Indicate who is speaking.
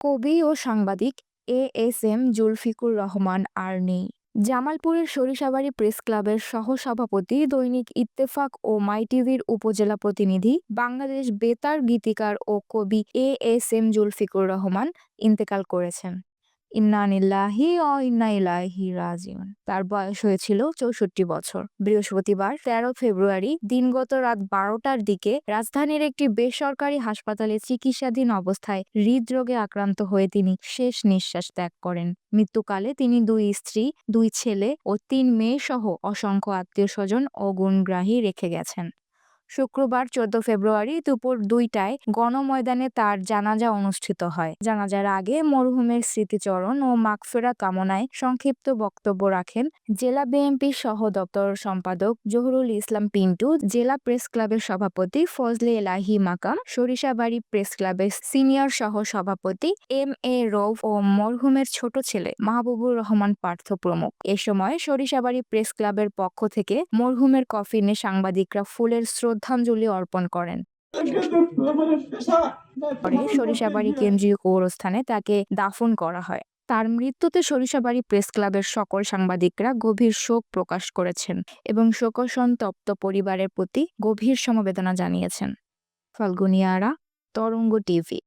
Speaker 1: কবি ও সাংবাদিক A S M Zulfikur Rahman আর নেই। জামালপুরের সরিষাবাড়ি প্রেস ক্লাবের সহসভাপতি দৈনিক ইত্তেফাক ও মাই টিভির উপজেলা প্রতিনিধি বাংলাদেশ বেতার গীতিকার ও কবি A S M Zulfikur Rahman ইন্তেকাল করেছেন। ইন্নানিল্লাহি ও ইন্না ইলাইহি রাজিউন। তার বয়স হয়েছিল চৌষট্টি বছর। বৃহস্পতিবার, তেরো ফেব্রুয়ারি, দিনগত রাত বারোটার দিকে রাজধানীর একটি বেসরকারি হাসপাতালে চিকিৎসাধীন অবস্থায় হৃদরোগে আক্রান্ত হয়ে তিনি শেষ নিঃশ্বাস ত্যাগ করেন। মৃত্যুকালে তিনি দুই স্ত্রী, দুই ছেলে ও তিন মেয়ে সহ অসংখ্য আত্মীয় স্বজন ও গুণগ্রাহী রেখে গেছেন। শুক্রবার, চোদ্দ ফেব্রুয়ারি দুপুর দুইটায় গণময়দানে তার জানাজা অনুষ্ঠিত হয়। জানাজার আগে মরহুমের স্মৃতিচরণ ও মাকফেরা কামনায় সংক্ষিপ্ত বক্তব্য রাখেন জেলা বিএনপির সহ দপ্তর সম্পাদক জহুরুল ইসলাম পিন্টু, জেলা প্রেস ক্লাবের সভাপতি ফজলে এলাহি মাকাম, সরিষাবাড়ি প্রেস ক্লাবের সিনিয়র সহ সভাপতি এম এ রৌফ ও মরহুমের ছোট ছেলে মাহবুবুর রহমান পার্থ প্রমুখ। এ সময় সরিষাবাড়ি প্রেস ক্লাবের পক্ষ থেকে মরহুমের কফিনে সাংবাদিকরা ফুলের শ্রদ্ধাঞ্জলি অর্পণ করেন। পরে সরিষাবাড়ি কেন্দ্রীয় কবরস্থানে তাকে দাফন করা হয়। তার মৃত্যুতে সরিষাবাড়ি প্রেস ক্লাবের সকল সাংবাদিকরা গভীর শোক প্রকাশ করেছেন এবং শোকসন্তপ্ত পরিবারের প্রতি গভীর সমবেদনা জানিয়েছেন। ফাল্গুনিয়ারা, তরঙ্গ টিভি।